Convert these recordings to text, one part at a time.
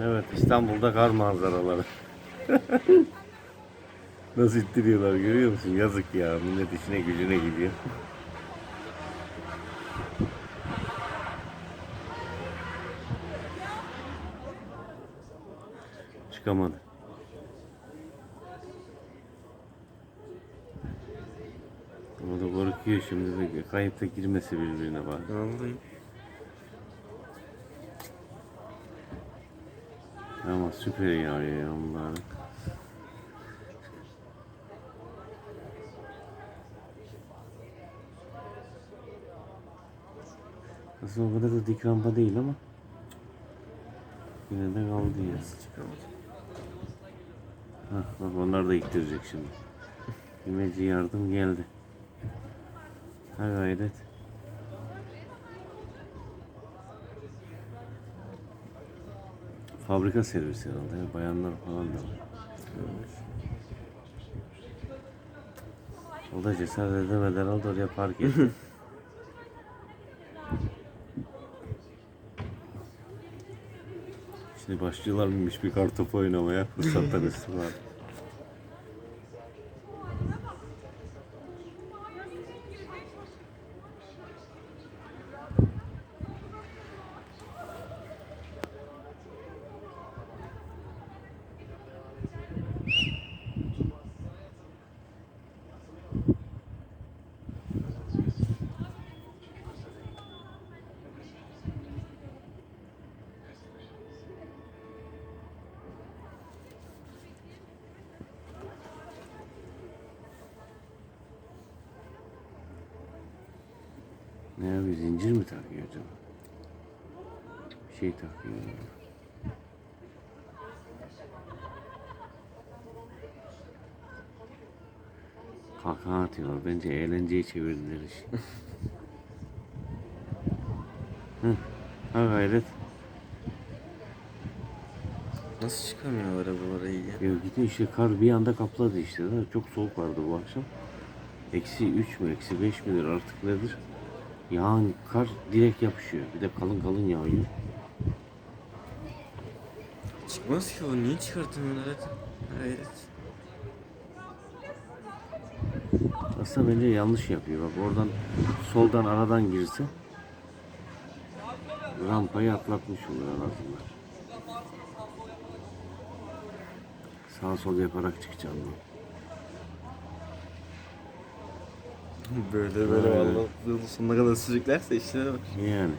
Evet İstanbul'da kar manzaraları. Nasıl ittiriyorlar görüyor musun? Yazık ya millet işine gücüne gidiyor. Çıkamadı. Ama da korkuyor şimdi de kayıpta girmesi birbirine bak. Vallahi. Ama süper yağıyor ya. Aslında o kadar da dik rampa değil ama yine de kaldı ya. Çıkamadım. Hah, bak onlar da ittirecek şimdi. İmeci yardım geldi. Ha gayret. Fabrika servisi herhalde. ya, Bayanlar falan da var. O da cesaret edemedi herhalde oraya park etti. Şimdi başlıyorlar mıymış bir kartopu oynamaya fırsattan istifade. Ne abi zincir mi takıyor acaba? Bir şey takıyor. Kahkaha atıyorlar. Bence eğlenceye çevirdiler işi. Hı. Ha gayret. Nasıl çıkamıyor araba orayı ya? Gidin işte kar bir anda kapladı işte. Çok soğuk vardı bu akşam. Eksi 3 mü, eksi 5 midir artık nedir? Yağan kar direkt yapışıyor. Bir de kalın kalın yağıyor. Çıkmaz ki o. Niye çıkarttın onları? Hayret. Aslında bence yanlış yapıyor. Bak oradan soldan aradan girse rampayı atlatmış olur en azından. Sağ sol yaparak çıkacağım ben. Böyle böyle vallahi yılın sonuna kadar sürüklerse işlere bak. Yani.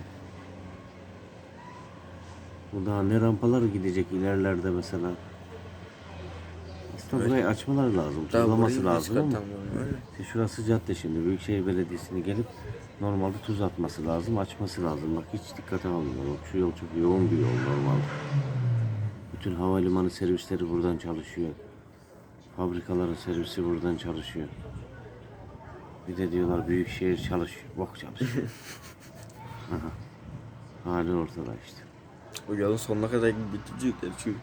Bu daha ne rampalar gidecek ilerlerde mesela. Aslında burayı açmaları lazım. Daha Tuzlaması burayı lazım ama. çıkartamıyorum öyle. İşte şurası cadde şimdi. Büyükşehir Belediyesi'ni gelip normalde tuz atması lazım, açması lazım. Bak hiç dikkate almıyor. Bak şu yol çok yoğun bir yol normalde. Bütün havalimanı servisleri buradan çalışıyor. Fabrikaların servisi buradan çalışıyor. Bir de diyorlar Büyükşehir çalışıyor. Bok çalışıyor. Aha. Hali ortada işte. O yolun sonuna kadar bitirecekler çünkü.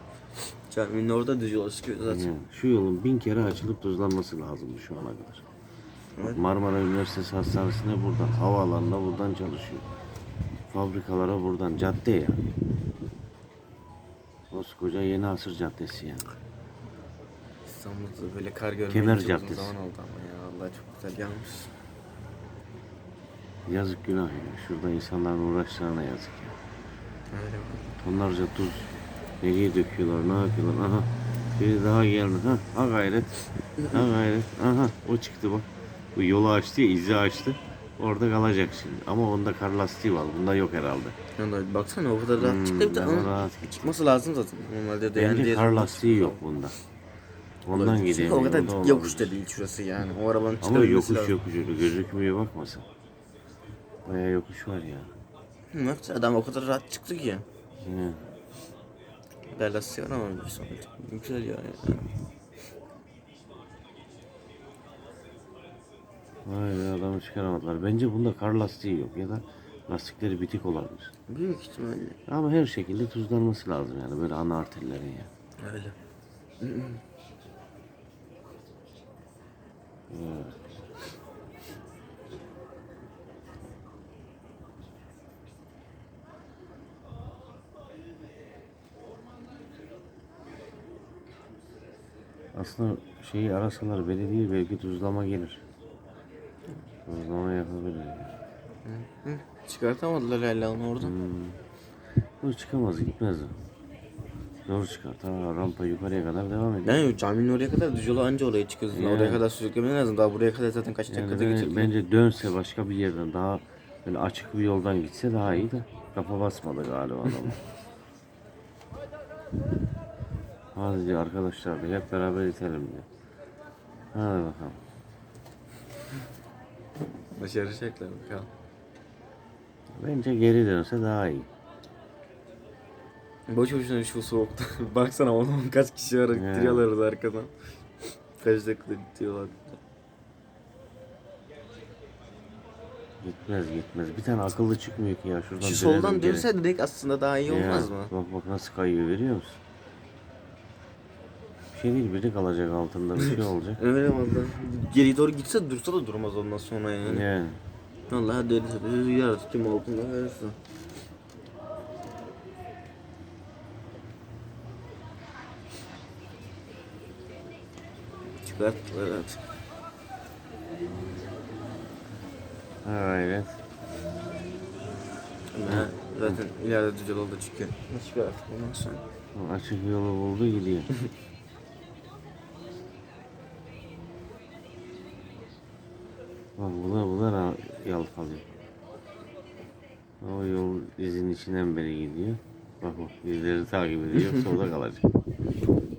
Caminin orada düz yola çıkıyor zaten. Yani şu yolun bin kere açılıp tuzlanması lazımdı şu ana kadar. Bak Marmara Üniversitesi Hastanesi'ne buradan, havaalanına buradan çalışıyor. Fabrikalara buradan, cadde ya. Koskoca yeni asır caddesi yani. İstanbul'da böyle kar görmek Kemer çok Caddesi. uzun zaman oldu ama ya. Allah çok güzel gelmiş. Yazık günah ya. Şurada insanların uğraşlarına yazık ya. Öyle bak. Tonlarca tuz nereye döküyorlar, ne yapıyorlar? Aha. Biri daha geldi. Ha, ha gayret. Ha gayret. Aha o çıktı bak. Bu yolu açtı ya, izi açtı. Orada kalacak şimdi. Ama onda kar lastiği var. Bunda yok herhalde. Yani baksana o kadar rahat çıktı bir de Hmm, ama ama rahat. çıkması lazım zaten. Normalde de yani Bence diğer kar lastiği yok bunda. Ondan Çünkü gidemiyor. O kadar yokuş da değil şurası yani. O arabanın Ama yokuş lazım. yokuş öyle gözükmüyor bakmasın. Baya yokuş var ya. Hı, Baksana adam o kadar rahat çıktı ki lastiği var ama güzel ya. vay be adamı çıkaramadılar. Bence bunda kar lastiği yok ya da lastikleri bitik olabilir. Büyük ihtimalle. Ama her şekilde tuzlanması lazım yani böyle ana arterlerin ya. Öyle. Aslında şeyi arasalar belediye belki tuzlama gelir. Tuzlama yapabilir. Hı, hı. Çıkartamadılar hala onu oradan. Hmm. Bu çıkamaz gitmez. O. Zor çıkar. Ta rampa yukarıya kadar devam ediyor. Yani caminin oraya kadar düz anca oraya çıkıyorsun. Yani. Oraya kadar sürüklemen lazım. Daha buraya kadar zaten kaç Yani dakikada geçirdin. bence dönse başka bir yerden daha böyle açık bir yoldan gitse daha iyi de kafa basmadı galiba adam. Hadi diyor arkadaşlar diyor, hep beraber itelim diyor. Hadi bakalım. Başaracaklar bakalım. Bence geri dönse daha iyi. Boş boşuna şu soğukta. Baksana oğlum kaç kişi var orada arkadan. Kaç dakikada gidiyorlar. Gitmez gitmez. Bir tane akıllı çıkmıyor ki ya şuradan. Şu soldan geri. dönse direkt aslında daha iyi olmaz Ya, mı? Bak bak nasıl kayıyor görüyor musun? Bir şey değil biri kalacak altında bir şey olacak. Öyle valla. Geri doğru gitse dursa da durmaz ondan sonra yani. Yani. Allah deli yaratık kim olduğunu verirse. Evet. Evet. Ha, zaten ileride düzel oldu çıkıyor. Çıkart ondan sonra. Açık yolu buldu gidiyor. Bak bunlar bunlar ha- yalpalıyor. O yol izin içinden beri gidiyor. Bak bak izleri takip ediyor orada kalacak.